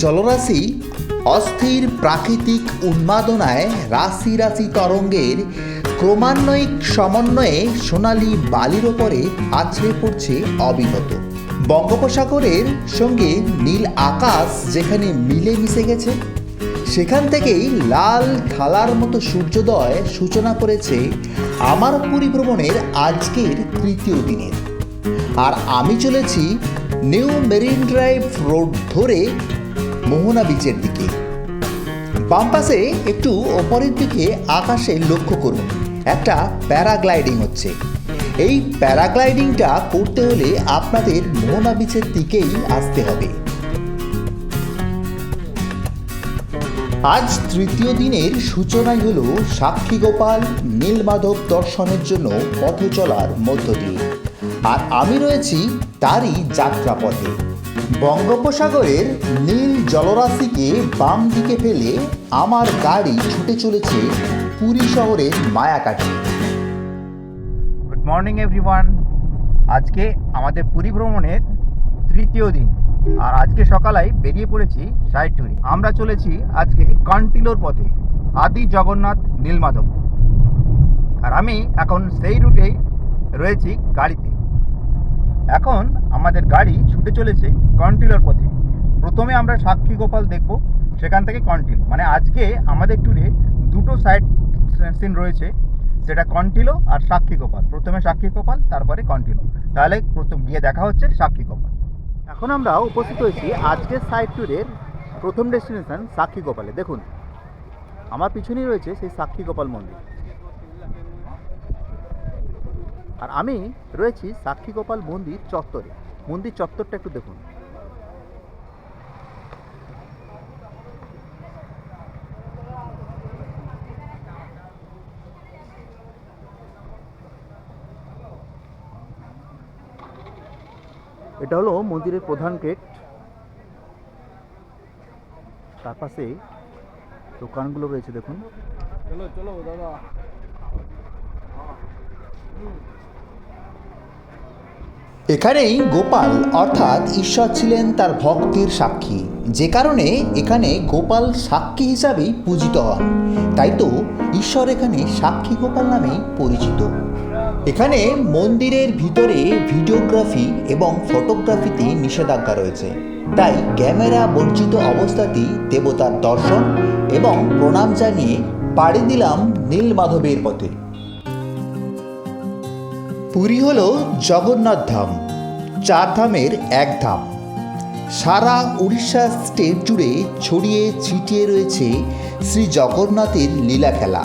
জলরাশি অস্থির প্রাকৃতিক উন্মাদনায় রাশি রাশি তরঙ্গের ক্রমান্বয়িক সমন্বয়ে সোনালি বালির ওপরে আছড়ে পড়ছে অবিরত বঙ্গোপসাগরের সঙ্গে নীল আকাশ যেখানে মিলে মিশে গেছে, সেখান থেকেই লাল থালার মতো সূর্যোদয় সূচনা করেছে আমার পরিভ্রমণের আজকের তৃতীয় দিনের। আর আমি চলেছি নিউ মেরিন ড্রাইভ রোড ধরে মোহনা বিচের দিকে। বাম পাশে একটু ওপরের দিকে আকাশে লক্ষ্য করুন, একটা প্যারাগ্লাইডিং হচ্ছে। এই প্যারাগ্লাইডিংটা করতে হলে আপনাদের মোহনা বিচের দিকেই আসতে হবে। আজ তৃতীয় দিনের সূচনাই হলো সাক্ষী গোপাল, নীলমাধব দর্শনের জন্য পথ চলার মধ্য দিয়ে। আর আমি রয়েছি তারই যাত্রাপথে। বঙ্গোপসাগরের নীল জলরাশিকে বাম দিকে ফেলে আমার গাড়ি ছুটে চলেছে পুরী শহরের মায়াকাঠি। গুড মর্নিং এভরিওয়ান আজকে আমাদের পুরী ভ্রমণের তৃতীয় দিন। আর আজকে সকালেই বেরিয়ে পড়েছি সাইড ট্যুরে আমরা চলেছি আজকে কন্টিলোর পথে, আদি জগন্নাথ নীলমাধব। আর আমি এখন সেই রুটেই রয়েছি গাড়িতে। এখন আমাদের গাড়ি ছুটে চলেছে কন্টিলোর পথে। প্রথমে আমরা সাক্ষী গোপাল দেখব, সেখান থেকে কন্টিলো। মানে আজকে আমাদের ট্যুরে দুটো সাইড সিন রয়েছে, সেটা কন্টিলো আর সাক্ষী গোপাল। প্রথমে সাক্ষী গোপাল, তারপরে কন্টিলো। তাহলে প্রথম গিয়ে দেখা হচ্ছে সাক্ষী গোপাল। এখন আমরা উপস্থিত হয়েছি আজকের সাইড ট্যুরের প্রথম ডেস্টিনেশন সাক্ষী গোপালে। দেখুন, আমার পিছনেই রয়েছে সেই সাক্ষী গোপাল মন্দির। আর আমি রয়েছি সাক্ষী গোপাল মন্দির চত্বরে। মন্দির চত্বরটা একটু দেখুন। এটা হলো মন্দিরের প্রধান গেট। তার পাশে দোকানগুলো রয়েছে, দেখুন। চলো চলো, দাদা। এখানেই গোপাল অর্থাৎ ঈশ্বর ছিলেন তার ভক্তির সাক্ষী। যে কারণে এখানে গোপাল সাক্ষী হিসাবেই পূজিত হন। তাই তো ঈশ্বর এখানে সাক্ষী গোপাল নামেই পরিচিত। এখানে মন্দিরের ভিতরে ভিডিওগ্রাফি এবং ফটোগ্রাফিতে নিষেধাজ্ঞা রয়েছে। তাই ক্যামেরা বর্জিত অবস্থাতেই দেবতার দর্শন এবং প্রণাম জানিয়ে পাড়ি দিলাম নীলমাধবের পথে। পুরী হল জগন্নাথ ধাম, চার ধামের এক ধাম। সারা উড়িষ্যা স্টেট জুড়ে ছড়িয়ে ছিটিয়ে রয়েছে শ্রী জগন্নাথের লীলা খেলা।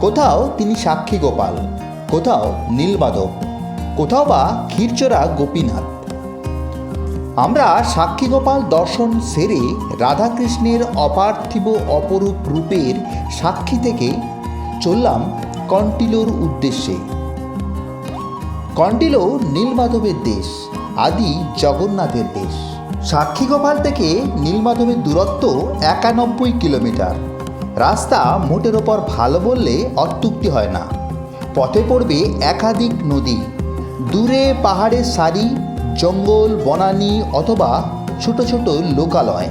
কোথাও তিনি সাক্ষী গোপাল, কোথাও নীলমাধব কোথাও বা ক্ষীরচোরা গোপীনাথ। আমরা সাক্ষী গোপাল দর্শন সেরে রাধাকৃষ্ণের অপার্থিব অপরূপ রূপের সাক্ষী থেকে চললাম কন্টিলোর উদ্দেশ্যে। কন্টিলো নীলমাধবের দেশ, আদি জগন্নাথের দেশ। সাক্ষীগোপাল থেকে নীলমাধবের দূরত্ব একানব্বই কিলোমিটার। রাস্তা মোটের ওপর ভালো বললে অত্যুক্তি হয় না। পথে পড়বে একাধিক নদী। দূরে পাহাড়ের সারি, জঙ্গল, বনানী অথবা ছোট ছোট লোকালয়।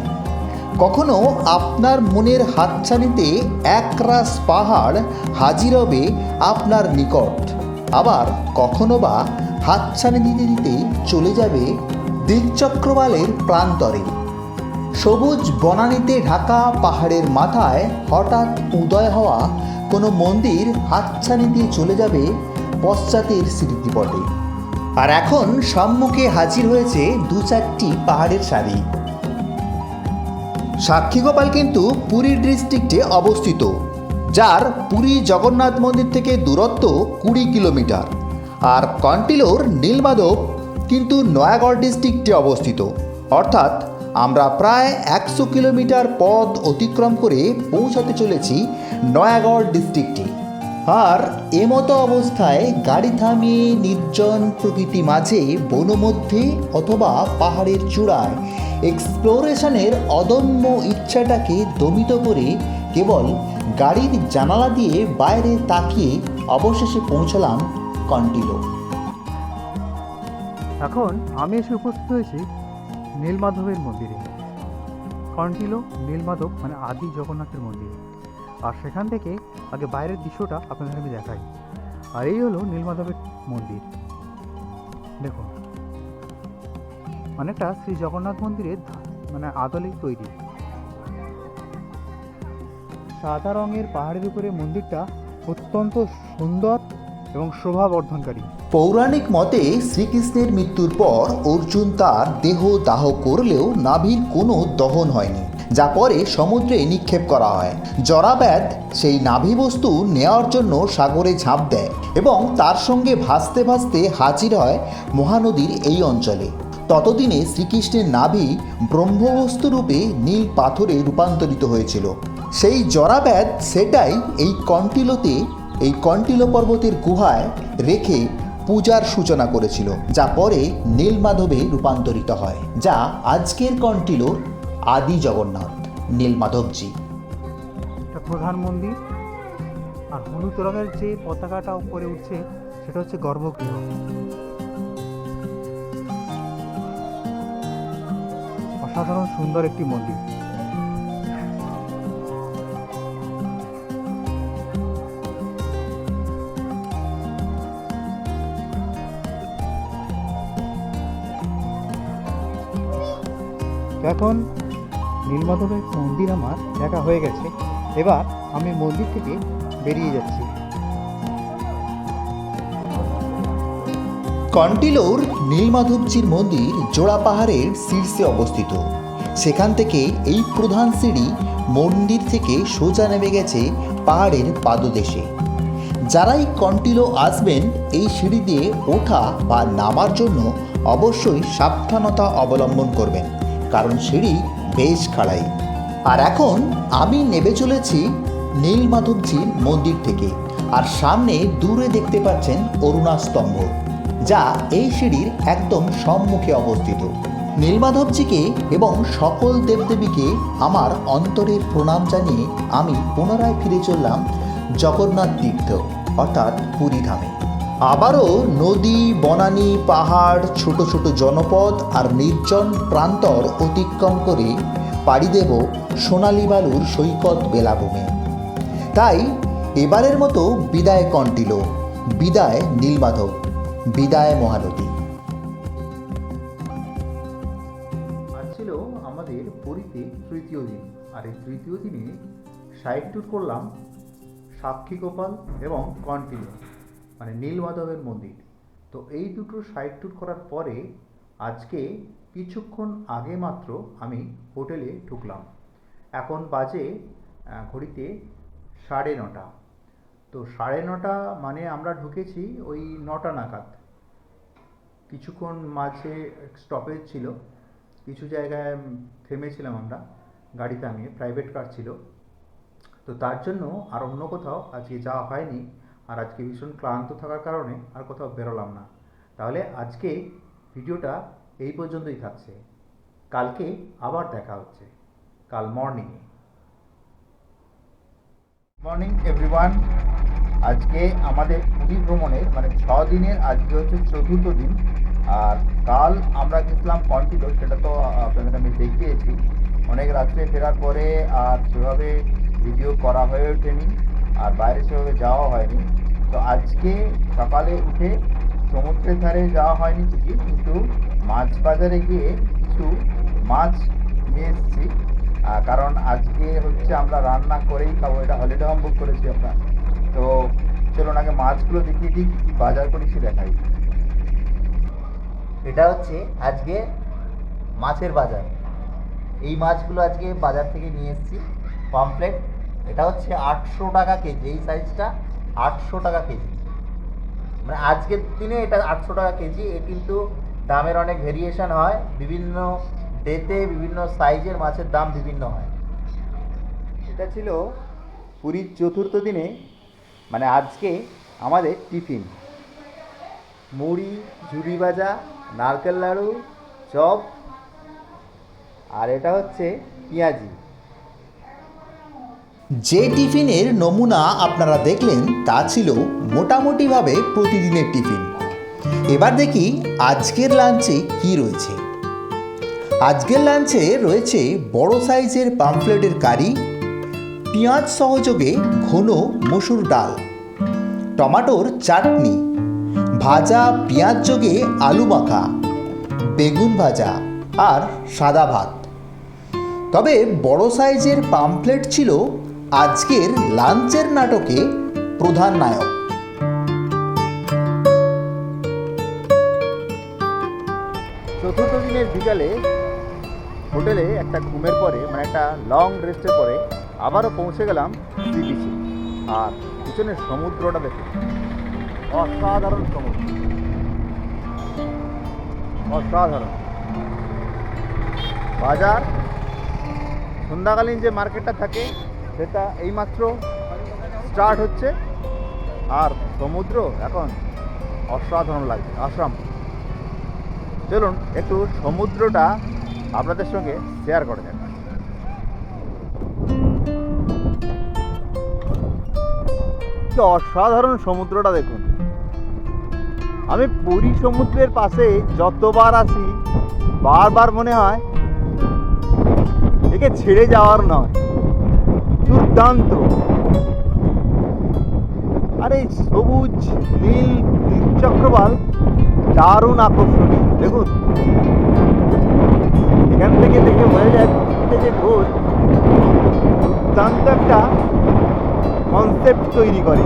কখনো আপনার মনের হাতছানিতে একরাশ পাহাড় হাজির হবে আপনার নিকট। আবার কখনো বা হাতছানি দিতে দিতে চলে যাবে দিকচক্রবালের প্রান্তরে। সবুজ বনানীতে ঢাকা পাহাড়ের মাথায় হঠাৎ উদয় হওয়া কোনো মন্দির হাতছানি দিয়ে চলে যাবে পশ্চাতের স্মৃতিপটে। আর এখন সম্মুখে হাজির হয়েছে দু চারটি পাহাড়ের সারি। সাক্ষী গোপাল কিন্তু পুরী ডিস্ট্রিক্টে অবস্থিত। যার পুরী জগন্নাথ মন্দির থেকে দূরত্ব কুড়ি কিলোমিটার। আর কন্টিলোর নীলমাধব কিন্তু নয়াগড় ডিস্ট্রিক্টে অবস্থিত। অর্থাৎ আমরা প্রায় একশো কিলোমিটার পথ অতিক্রম করে পৌঁছাতে চলেছি নয়াগড় ডিস্ট্রিক্টে। আর এমতো অবস্থায় গাড়ি থামিয়ে নির্জন প্রকৃতি মাঝে বনমধ্যে অথবা পাহাড়ের চূড়ায় এক্সপ্লোরেশনের অদম্য ইচ্ছাটাকে দমিত করে কেবল গাড়ির জানালা দিয়ে বাইরে তাকিয়ে অবশেষে পৌঁছলাম কন্টিলো। এখন আমি এসে উপস্থিত হয়েছি নীলমাধবের মন্দিরে। কন্টিলো, নীলমাধব মানে আদি জগন্নাথের মন্দির। আর সেখান থেকে আগে বাইরের দৃশ্যটা আপনাদের আমি দেখাই। আর এই হলো নীলমাধবের মন্দির। দেখুন, অনেকটা শ্রী জগন্নাথ মন্দিরের মানে আদলেই তৈরি। সাদা রঙের পাহাড়ের উপরে মন্দিরটা অত্যন্ত সুন্দর এবং শোভা বর্ধনকারী পৌরাণিক মতে শ্রীকৃষ্ণের মৃত্যুর পর অর্জুন তার দেহ দাহ করলেও নাভির কোনো দহন হয়নি, যা পরে সমুদ্রে নিক্ষেপ করা হয়। জরাব্যাধ সেই নাভি বস্তু নেওয়ার জন্য সাগরে ঝাঁপ দেয় এবং তার সঙ্গে ভাসতে ভাসতে হাজির হয় মহানদীর এই অঞ্চলে। ততদিনে শ্রীকৃষ্ণের নাভি ব্রহ্মবস্তু রূপে নীল পাথরে রূপান্তরিত হয়েছিল। সেই জরাব্যাধ সেটাই এই কন্টিলোতে, এই কন্টিলো পর্বতের গুহায় রেখে পূজার সূচনা করেছিল, যা পরে নীলমাধবে রূপান্তরিত হয়, যা আজকের কন্টিলোর আদি জগন্নাথ, নীলমাধবজি। প্রধান মন্দির, আর হলুদ রঙের যে পতাকাটা উপরে উঠছে, সেটা হচ্ছে গর্ভগৃহ। অসাধারণ সুন্দর একটি মন্দির। এখন নীলমাধবের মন্দির আমার দেখা হয়ে গেছে। এবার আমি মন্দির থেকে বেরিয়ে যাচ্ছি। কন্টিলোর নীলমাধবজির মন্দির জোড়া পাহাড়ের শীর্ষে অবস্থিত। সেখান থেকে এই প্রধান সিঁড়ি মন্দির থেকে সোজা নেমে গেছে পাহাড়ের পাদদেশে। যারাই কন্টিলো আসবেন, এই সিঁড়ি দিয়ে ওঠা বা নামার জন্য অবশ্যই সাবধানতা অবলম্বন করবেন। কারণ সিঁড়ি বেশ খাড়াই। আর এখন আমি নেমে চলেছি নীলমাধবজির মন্দির থেকে। আর সামনে দূরে দেখতে পাচ্ছেন অরুণা স্তম্ভ যা এই সিঁড়ির একদম সম্মুখে অবস্থিত। নীলমাধবজিকে এবং সকল দেবদেবীকে আমার অন্তরের প্রণাম জানিয়ে আমি পুনরায় ফিরে চললাম জগন্নাথ তীর্থ, অর্থাৎ পুরী ধামে। আবারও নদী, বনানী, পাহাড়, ছোট ছোট জনপদ আর নির্জন প্রান্তর অতিক্রম করে পাড়ি দেব সোনালী বালুর সৈকত বেলাভূমে। তাই এবারের মতো বিদায় কন্টিল বিদায় নীলমাধব, বিদায় মহানদী। আজ ছিল আমাদের পুরীতে তৃতীয় দিন, আর এই তৃতীয় দিনে সাইড ট্যুর করলাম সাক্ষী গোপাল এবং কন্টিনিউ মানে নীলমাধবের মন্দির। তো এই দুটো সাইড ট্যুর করার পরে আজকে কিছুক্ষণ আগে মাত্র আমি হোটেলে ঢুকলাম। এখন বাজে ঘড়িতে সাড়ে নটা। তো সাড়ে নটা মানে আমরা ঢুকেছি ওই নটা নাগাদ। কিছুক্ষণ মাঝে স্টপেজ ছিল। কিছু জায়গায় থেমেছিলাম আমরা গাড়ি থামিয়ে প্রাইভেট কার ছিল। তো তার জন্য আর অন্য কোথাও আজকে যাওয়া হয়নি। আর আজকে ভীষণ ক্লান্ত থাকার কারণে আর কোথাও বেরোলাম না। তাহলে আজকে ভিডিওটা এই পর্যন্তই থাকছে। কালকে আবার দেখা হচ্ছে। কাল মর্নিংয়ে মর্নিং এভরিওয়ান আজকে আমাদের পুরী ভ্রমণের মানে ছ দিনের আজকে হচ্ছে চতুর্থ দিন। আর কাল আমরা গেছিলাম কন্টিলো সেটা তো আপনাদের আমি দেখিয়েছি। অনেক রাত্রে ফেরার পরে আর সেভাবে ভিডিও করা হয়ে ওঠেনি। আর বাইরে সেভাবে যাওয়া হয়নি। তো আজকে সকালে উঠে সমুদ্রের ধারে যাওয়া হয়নি ঠিকই, কিন্তু মাছ বাজারে গিয়ে কিছু মাছ নিয়ে এসেছি। কারণ আজকে হচ্ছে আমরা রান্না করেই খাব, এটা হলিডে হোম বুক করেছি আমরা। তো চলুন আগে মাছগুলো দেখিয়ে দিই, কি কি বাজার করেছি দেখাই। এটা হচ্ছে আজকে মাছের বাজার। এই মাছগুলো আজকে বাজার থেকে নিয়ে এসেছি পমপ্লেট এটা হচ্ছে আটশো টাকা কেজি, এই সাইজটা আটশো টাকা কেজি। মানে আজকের দিনে এটা আটশো টাকা কেজি, এ কিন্তু দামের অনেক ভেরিয়েশন হয়, বিভিন্ন ডেতে বিভিন্ন সাইজের মাছের দাম বিভিন্ন হয়। এটা ছিল পুরীর চতুর্থ দিনে মানে আজকে আমাদের টিফিন। মুড়ি ঝুড়ি ভাজা, নারকেল লাড়ু, চপ, আর এটা হচ্ছে পেঁয়াজি। যে টিফিনের নমুনা আপনারা দেখলেন, তা ছিল মোটামুটিভাবে প্রতিদিনের টিফিন। এবার দেখি আজকের লাঞ্চে কি রয়েছে। আজকের লাঞ্চে রয়েছে বড় সাইজের পামফ্লেটের কারি, পেঁয়াজ সহযোগে ঘন মসুর ডাল, টমাটোর চাটনি, ভাজা পেঁয়াজ যোগে আলু মাখা, বেগুন ভাজা আর সাদা ভাত। তবে বড় সাইজের পামফ্লেট ছিল আজকের লাঞ্চের নাটকে প্রধান নায়ক। চতুর্থ দিনের বিকালে হোটেলে একটা ঘুমের পরে মানে একটা লং রেস্টের পরে আবারও পৌঁছে গেলাম সি বিচে আর পিছনের সমুদ্রটা দেখে। অসাধারণ সমুদ্র। অসাধারণ। বাজার, সন্ধ্যাকালীন যে মার্কেটটা থাকে সেটা এইমাত্র স্টার্ট হচ্ছে। আর সমুদ্র এখন অসাধারণ লাগছে আসাম চলুন, একটু সমুদ্রটা আপনাদের সঙ্গে শেয়ার করা যাক অসাধারণ সমুদ্রটা দেখুন। আমি পুরী সমুদ্রের পাশে যতবার আসি বারবার মনে হয় একে ছেড়ে যাওয়ার নয়। দুর্দান্ত। আর এই সবুজ, নীল চক্রবাল, দারুণ আকর্ষণীয়। দেখুন। এখান থেকে দেখে বোঝা যায় যে ঘোর দুর্দান্ত একটা কনসেপ্ট তৈরি করে।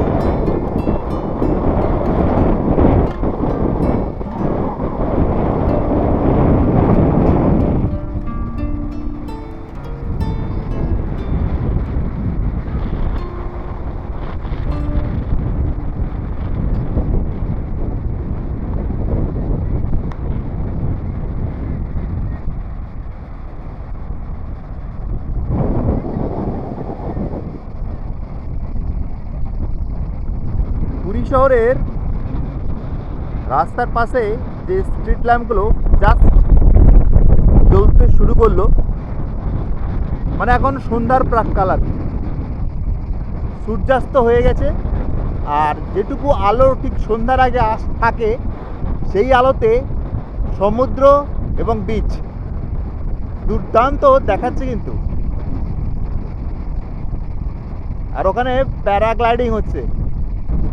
শহরের রাস্তার পাশে যে স্ট্রিট ল্যাম্পগুলো জাস্ট জ্বলতে শুরু করল মানে এখন সন্ধ্যার প্রাককাল আর সূর্যাস্ত হয়ে গেছে আর যেটুকু আলো ঠিক সন্ধ্যার আগে আস থাকে, সেই আলোতে সমুদ্র এবং বিচ দুর্দান্ত দেখাচ্ছে কিন্তু। আর ওখানে প্যারাগ্লাইডিং হচ্ছে।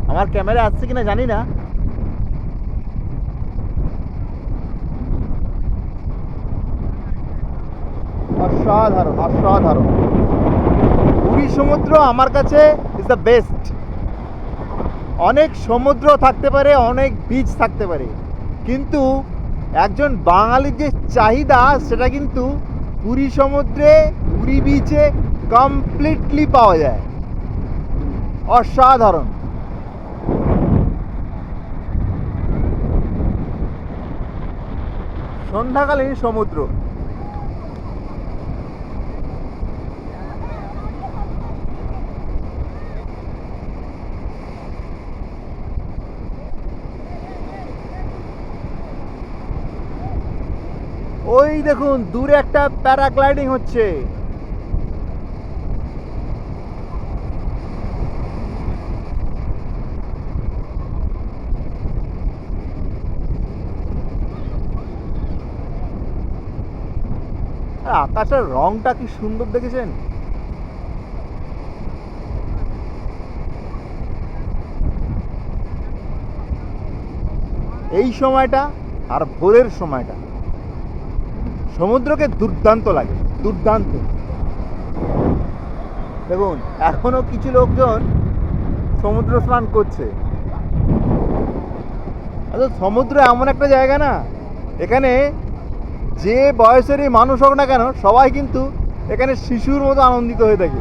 আমার ক্যামেরা আসছে কিনা জানি না। অসাধারণ অসাধারণ। পুরী সমুদ্র আমার কাছে ইজ দ্য বেস্ট অনেক সমুদ্র থাকতে পারে, অনেক বিচ থাকতে পারে। কিন্তু একজন বাঙালির যে চাহিদা, সেটা কিন্তু পুরী সমুদ্রে, পুরী বিচে কমপ্লিটলি পাওয়া যায়। অসাধারণ। সন্ধ্যাকালীন সমুদ্র। ওই দেখুন দূরে একটা প্যারাগ্লাইডিং হচ্ছে আর আকাশের রংটা কি সুন্দর দেখেছেন? এই সময়টা আর ভোরের সময়টা। সমুদ্রকে দুর্দান্ত লাগে, দুর্দান্ত। দেখুন, এখনও কিছু লোকজন সমুদ্র স্নান করছে। আচ্ছা সমুদ্র এমন একটা জায়গা না, এখানে যে বয়সেরই মানুষ হোক না কেন, সবাই কিন্তু এখানে শিশুর মতো আনন্দিত হয়ে থাকে।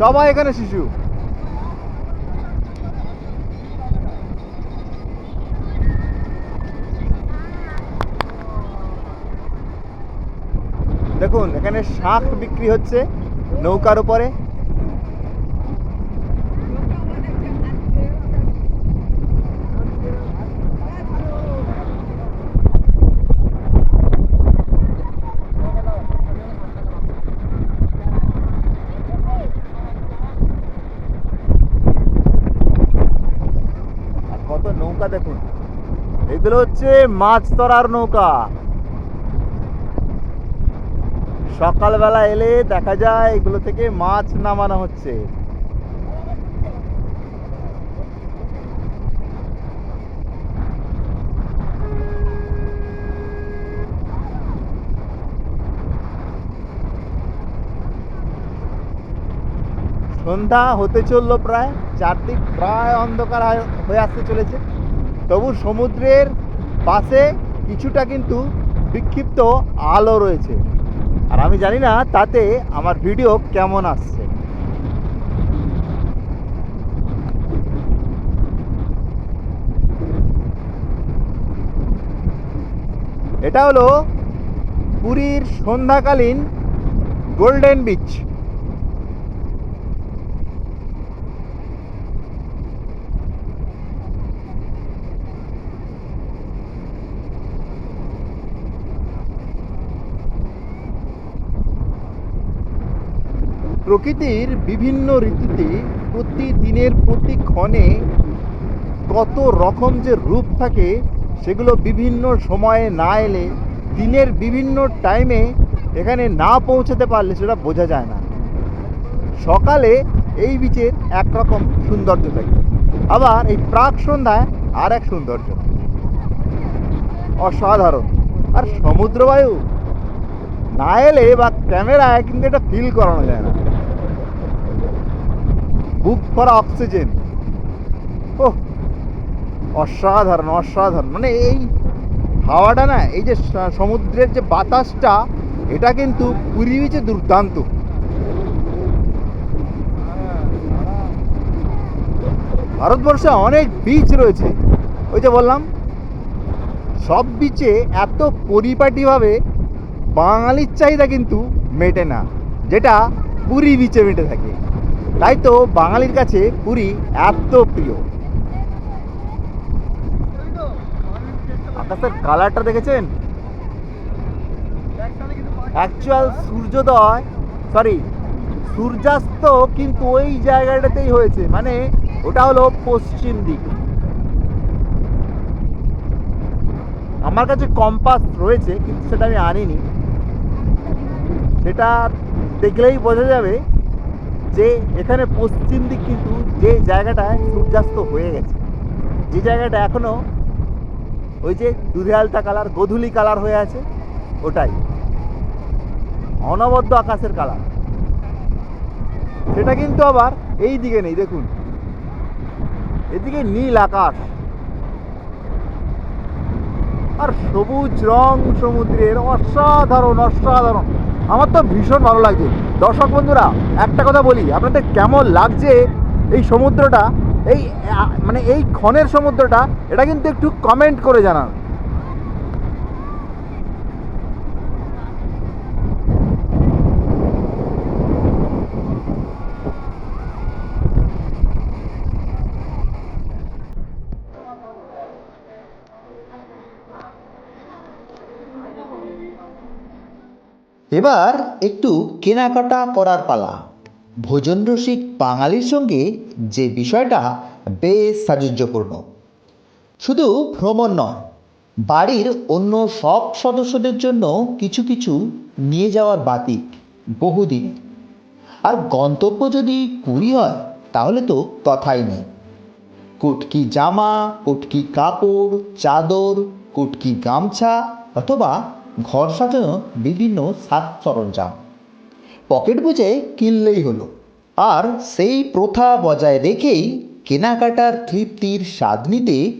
সবাই এখানে শিশু। দেখুন, এখানে শাক বিক্রি হচ্ছে নৌকার উপরে আর কত নৌকা দেখুন এগুলো হচ্ছে মাছ ধরার নৌকা। সকালবেলা এলে দেখা যায় এগুলো থেকে মাছ নামানো হচ্ছে। সন্ধ্যা হতে চলল প্রায়, চারদিক প্রায় অন্ধকার হয়ে- আসতে চলেছে। তবু সমুদ্রের পাশে কিছুটা কিন্তু বিক্ষিপ্ত আলো রয়েছে। আর আমি জানি না তাতে আমার ভিডিও কেমন আসছে। এটা হলো পুরীর সন্ধ্যাকালীন গোল্ডেন বিচ প্রকৃতির বিভিন্ন ঋতুতে প্রতিদিনের প্রতি ক্ষণে কত রকম যে রূপ থাকে, সেগুলো বিভিন্ন সময়ে না এলে, দিনের বিভিন্ন টাইমে এখানে না পৌঁছাতে পারলে সেটা বোঝা যায় না। সকালে এই বিচের একরকম সৌন্দর্য থাকে। আবার এই প্রাক সন্ধ্যায় আর এক সৌন্দর্য। অসাধারণ। আর সমুদ্রবায়ু না এলে বা ক্যামেরায় কিন্তু এটা ফিল করানো যায় না। বুক ভরা অক্সিজেন। ও অসাধারণ অসাধারণ। মানে এই হাওয়াটা না, এই যে সমুদ্রের যে বাতাসটা, এটা কিন্তু পুরী বিচে দুর্দান্ত। ভারতবর্ষে অনেক বিচ রয়েছে। ওই যে বললাম, সব বিচে এত পরিপাটিভাবে বাঙালির চাহিদা কিন্তু মেটে না, যেটা পুরী বিচে মেটে থাকে। তাই তো বাঙালির কাছে পুরী এত প্রিয়। আকাশের কালারটা দেখেছেন? অ্যাকচুয়াল সূর্যোদয় সরি সূর্যাস্ত কিন্তু ওই জায়গাটাতেই হয়েছে। মানে ওটা হলো পশ্চিম দিক। আমার কাছে কম্পাস রয়েছে, কিন্তু সেটা আমি আনিনি। সেটা দেখলেই বোঝা যাবে যে এখানে পশ্চিম দিক কিন্তু যে জায়গাটায় সূর্যাস্ত হয়ে গেছে। যে জায়গাটা এখনও ওই যে দুধে আলতা কালার, গোধূলি কালার হয়ে আছে, ওটাই। অনবদ্য আকাশের কালার। সেটা কিন্তু আবার এই দিকে নেই, দেখুন। এদিকে নীল আকাশ। আর সবুজ রং সমুদ্রের অসাধারণ অসাধারণ। আমার তো ভীষণ ভালো লাগছে। দর্শক বন্ধুরা, একটা কথা বলি, আপনাদের কেমন লাগছে এই সমুদ্রটা? এই মানে এই ক্ষণের সমুদ্রটা? এটা কিন্তু একটু কমেন্ট করে জানান। এবার একটু কেনাকাটা করার পালা। ভোজন রসিক বাঙালির সঙ্গে যে বিষয়টা বেশ সাযুজ্যপূর্ণ। শুধু ভ্রমণ নয়, বাড়ির অন্য সব সদস্যদের জন্য কিছু কিছু নিয়ে যাওয়ার বাতিক বহুদিন। আর গন্তব্য যদি পুরী হয়, তাহলে তো কথাই নেই। কুটকি জামা, কুটকি কাপড়, চাদর, কুটকি গামছা অথবা ঘর সাজানো বিভিন্ন সাজ সরঞ্জাম। পকেট বুঝে কিনলেই হলো। আর সেই প্রথা বজায় রেখেই কেনাকাটার তৃপ্তির স্বাদ নিতে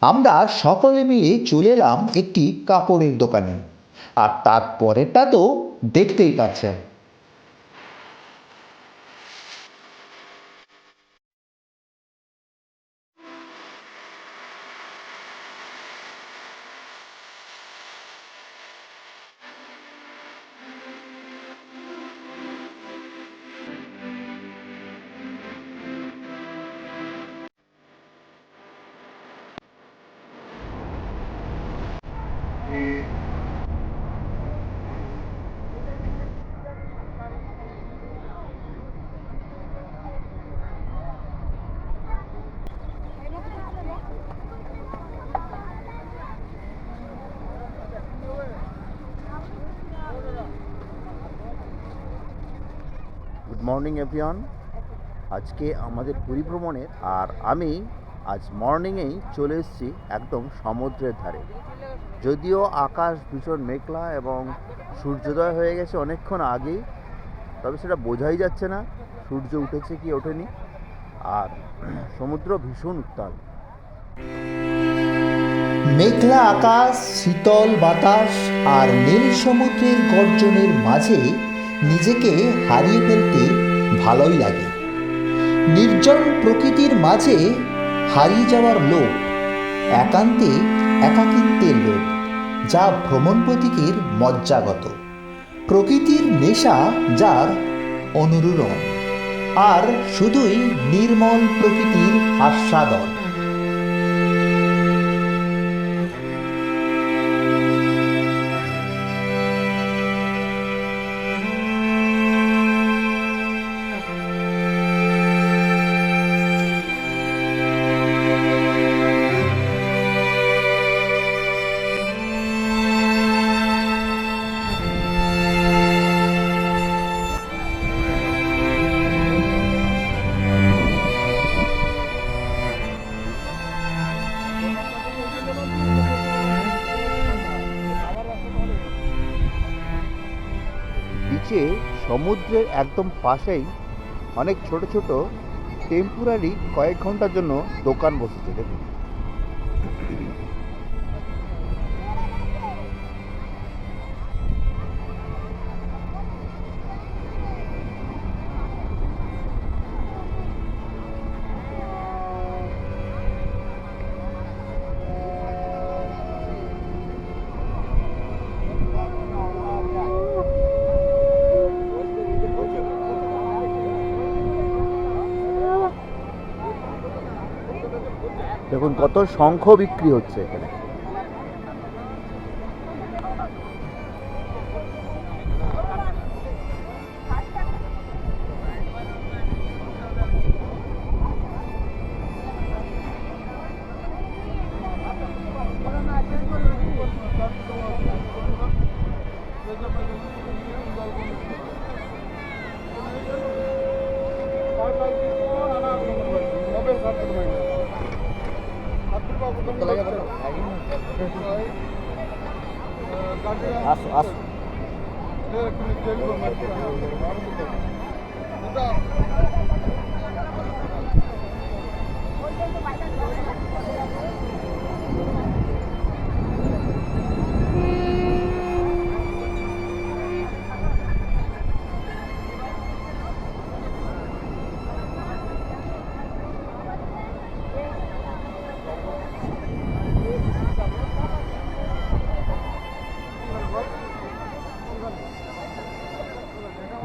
আমরা সকলে মিলে চলে এলাম একটি কাপড়ের দোকানে। আর তারপরেরটা তো দেখতেই পাচ্ছেন। Morning, everyone. আজকে আমাদের পুরী আর আমি আজ মর্নিংয়েই চলে এসেছি একদম সমুদ্রের ধারে। যদিও আকাশ ভীষণ মেঘলা এবং সূর্যোদয় হয়ে গেছে অনেকক্ষণ আগেই, তবে সেটা বোঝাই যাচ্ছে না, সূর্য উঠেছে কি ওঠেনি। আর সমুদ্র ভীষণ উত্তাল। মেঘলা আকাশ, শীতল বাতাস আর নীল সমুদ্রের গর্জনের মাঝে নিজেকে হারিয়ে ফেলতে ভালোই লাগে। নির্জন প্রকৃতির মাঝে হারিয়ে যাওয়ার লোক একান্তে একাকিত্বের লোক যা ভ্রমণ প্রতীকের মজ্জাগত। প্রকৃতির নেশা যার অনুরূরণ, আর শুধুই নির্মল প্রকৃতির আস্বাদন। সমুদ্রের একদম পাশেই অনেক ছোট ছোট টেম্পোরারি কয়েক ঘণ্টার জন্য দোকান বসেছে দেখুন। কত শঙ্খ বিক্রি হচ্ছে এখানে।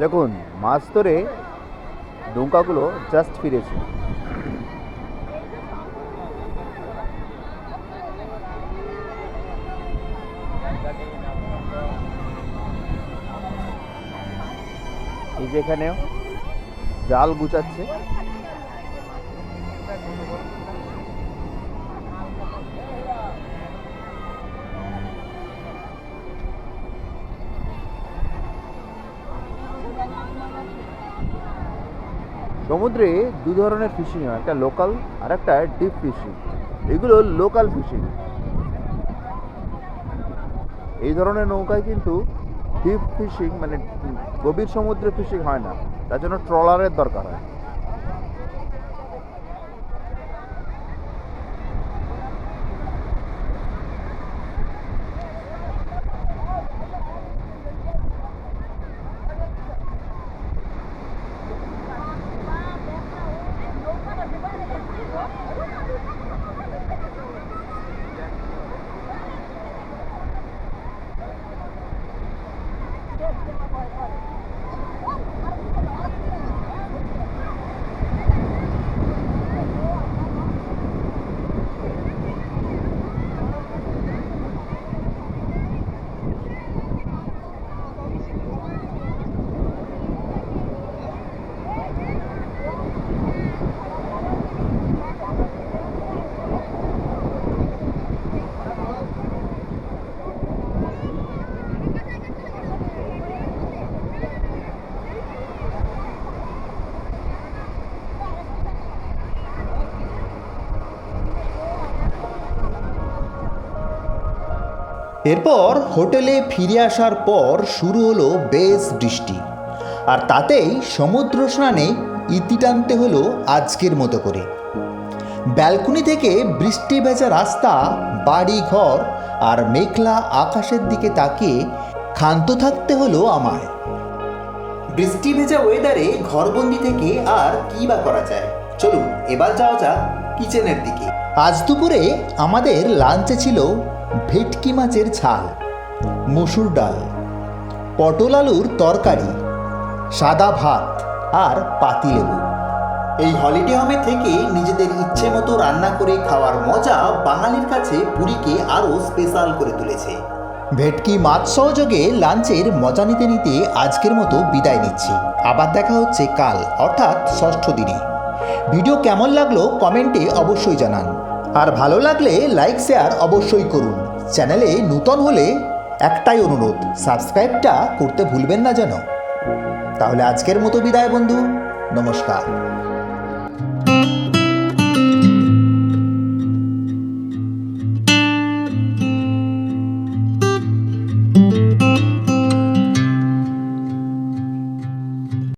দেখুন মাছ ধরে নৌকাগুলো জাস্ট ফিরেছে। এই যে এখানেও জাল গুছাচ্ছে। সমুদ্রে দু ধরনের ফিশিং হয়, একটা লোকাল আর একটা ডিপ ফিশিং এগুলো লোকাল ফিশিং এই ধরনের নৌকায় কিন্তু ডিপ ফিশিং মানে গভীর সমুদ্রে ফিশিং হয় না, তার জন্য ট্রলারের দরকার হয়। এরপর হোটেলে ফিরে আসার পর শুরু হলো বেশ বৃষ্টি। আর তাতেই সমুদ্র স্নানে ইতি টানতে হলো আজকের মতো করে। ব্যালকনি থেকে বৃষ্টি ভেজা রাস্তা বাড়ি ঘর আর মেঘলা আকাশের দিকে তাকিয়ে ক্ষান্ত থাকতে হলো আমায়। বৃষ্টি ভেজা ওয়েদারে ঘরবন্দি থেকে আর কি বা করা যায়? চলুন, এবার যাওয়া যাক কিচেনের দিকে। আজ দুপুরে আমাদের লাঞ্চে ছিল ভেটকি মাছের ঝাল মসুর ডাল, পটল আলুর তরকারি, সাদা ভাত আর পাতিলেবু এই হলিডে হোমে থেকে নিজেদের ইচ্ছে মতো রান্না করে খাওয়ার মজা বাঙালির কাছে পুরীকে আরও স্পেশাল করে তুলেছে। ভেটকি মাছ সহযোগে লাঞ্চের মজা নিতে নিতে আজকের মতো বিদায় নিচ্ছি। আবার দেখা হচ্ছে কাল, অর্থাৎ ষষ্ঠ দিনে। ভিডিও কেমন লাগল কমেন্টে অবশ্যই জানান। আর ভালো লাগলে লাইক শেয়ার অবশ্যই করুন। চ্যানেলে নূতন হলে একটাই অনুরোধ সাবস্ক্রাইবটা করতে ভুলবেন না যেন। তাহলে আজকের মতো বিদায় বন্ধু, নমস্কার।